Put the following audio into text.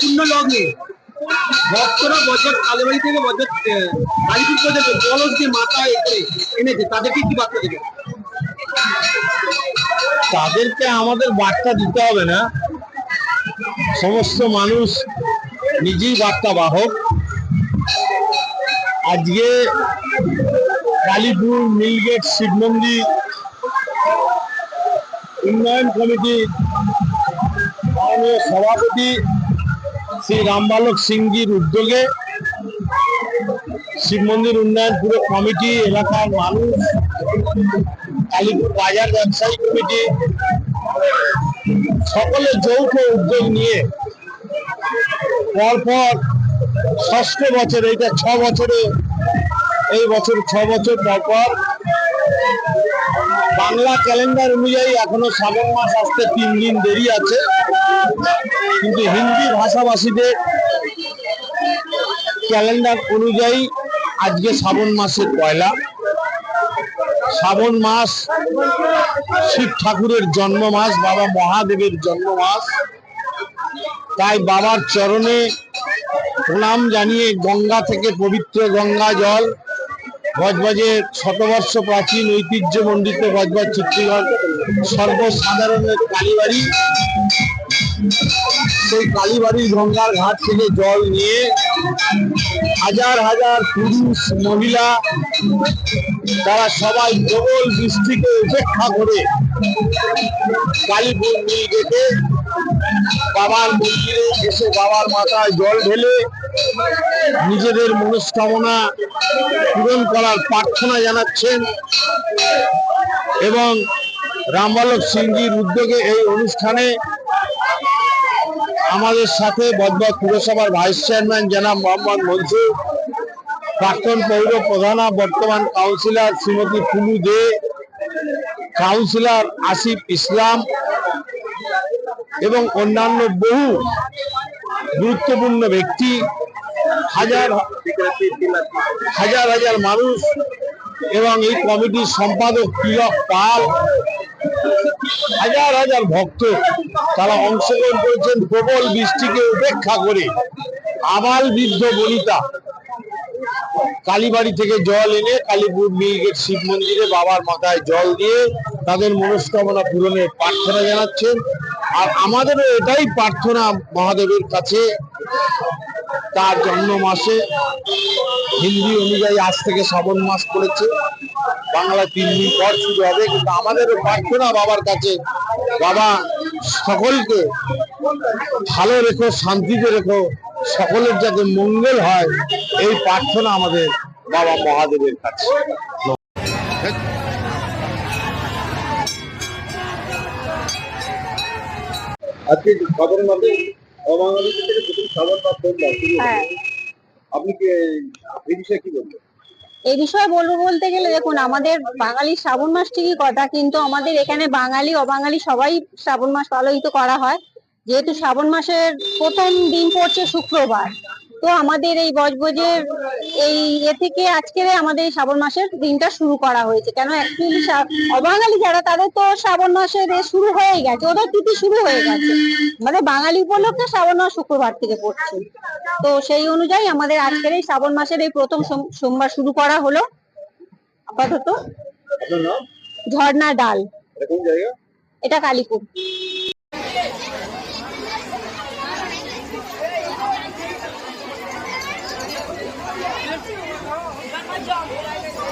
পূর্ণ লগ্নে। ভক্তরা বজরত কালীবাড়ি থেকে বজরত কালীপুর পর্যন্ত কলস দিয়ে মাথায় এনেছে। তাদেরকে কি বার্তা দেবে তাদেরকে আমাদের বার্তা দিতে হবে না। সমস্ত মানুষ নিজেই বার্তা বাহক। আজকে কালীপুর মিলগেট শিব মন্দির উন্নয়ন কমিটির মাননীয় সভাপতি শ্রী রামবালক সিংজির উদ্যোগে শিব মন্দির উন্নয়ন পুরো কমিটি, এলাকার মানুষ বাজার ব্যবসায়ী কমিটি সকলে যৌথ উদ্যোগ নিয়ে পরপর ষষ্ঠ বছর, এইটা ছ বছরে, এই বছর ছ বছর পরপর বাংলা ক্যালেন্ডার অনুযায়ী এখনও শ্রাবণ মাস আসতে তিন দিন দেরি আছে। কিন্তু হিন্দি ভাষাভাষীদের ক্যালেন্ডার অনুযায়ী আজকে শ্রাবণ মাসের পয়লা। শ্রাবণ মাস শিব ঠাকুরের জন্ম মাস বাবা মহাদেবের জন্ম মাস তাই বাবার চরণে প্রণাম জানিয়ে গঙ্গা থেকে পবিত্র গঙ্গা জল বজবজের শতবর্ষ প্রাচীন ঐতিহ্য মণ্ডিত বজবজ চিত্রগড় সর্বসাধারণের কালীবাড়ি। সেই কালীবাড়ির গঙ্গার ঘাট থেকে জল নিয়ে হাজার হাজার পুরুষ, মহিলা, তারা সবাই প্রবল বৃষ্টিকে উপেক্ষা করে কালীপুর নীল গেটে বাবার মন্দিরে এসে বাবার মাথায় জল ঢেলে নিজেদের মনস্কামনা পূরণ করার প্রার্থনা জানাচ্ছেন এবং রামবালক সিংজির উদ্যোগে এই অনুষ্ঠানে আমাদের সাথে বজবজ পুরসভার ভাইস চেয়ারম্যান জনাব মোহাম্মদ মনসুর, প্রাক্তন পৌর প্রধানা বর্তমান কাউন্সিলর শ্রীমতী ফুলু দে, কাউন্সিলর আসিফ ইসলাম এবং অন্যান্য বহু গুরুত্বপূর্ণ ব্যক্তি, হাজার হাজার হাজার মানুষ এবং এই কমিটির সম্পাদক তিলক পাল, হাজার হাজার ভক্ত, তারা অংশগ্রহণ করেছেন প্রবল বৃষ্টিকে উপেক্ষা করে। আবাল বৃদ্ধ বনিতা, কালীবাড়ি থেকে জল এনে কালীপুর মিলগেট শিব মন্দিরে বাবার মাথায় জল দিয়ে তাদের মনস্কামনা পূরণের প্রার্থনা জানাচ্ছেন। আর আমাদেরও এটাই প্রার্থনা মহাদেবের কাছে। তার জন্ম মাসে হিন্দি অনুযায়ী আজ থেকে শ্রাবণ মাস পড়েছে। বাংলা তিন দিন পর শুরু হবে। কিন্তু আমাদেরও প্রার্থনা বাবার কাছে, বাবা সকলকে ভালো রেখো, শান্তিতে রেখো, সকলের যাতে মঙ্গল হয়, এই প্রার্থনা আমাদের বাবা মহাদেবের কাছে। আজকে সাধারণ ভাবে অবাঙালিদের থেকে প্রথম মাস পড়ল হ্যাঁ। আপনি কি এই বিষয়ে কি বলবেন? এই বিষয়ে বলব বলতে গেলে দেখুন আমাদের বাঙালি শ্রাবণ মাস ঠিকই কথা কিন্তু আমাদের এখানে বাঙালি অবাঙালি সবাই শ্রাবণ মাস পালিত করা হয়। যেহেতু শ্রাবণ মাসের প্রথম দিন পড়ছে শুক্রবার। তো আমাদের এই বজবজের এই এ থেকে আজকের আমাদের এই শ্রাবণ মাসের দিনটা শুরু করা হয়েছে। কেন অ্যাকচুয়ালি অবাঙালি যারা তাদের তো শ্রাবণ মাসের এ শুরু হয়ে গেছে। ওদের তিথি শুরু হয়ে গেছে। মানে বাঙালি উপলক্ষে শ্রাবণ মাস শুক্রবার থেকে পড়ছে। তো সেই অনুযায়ী আমাদের আজকের এই শ্রাবণ মাসের এই প্রথম সোম- সোমবার শুরু করা হলো। আপাতত ঝর্ণা ডাল। এটা কোন জায়গা এটা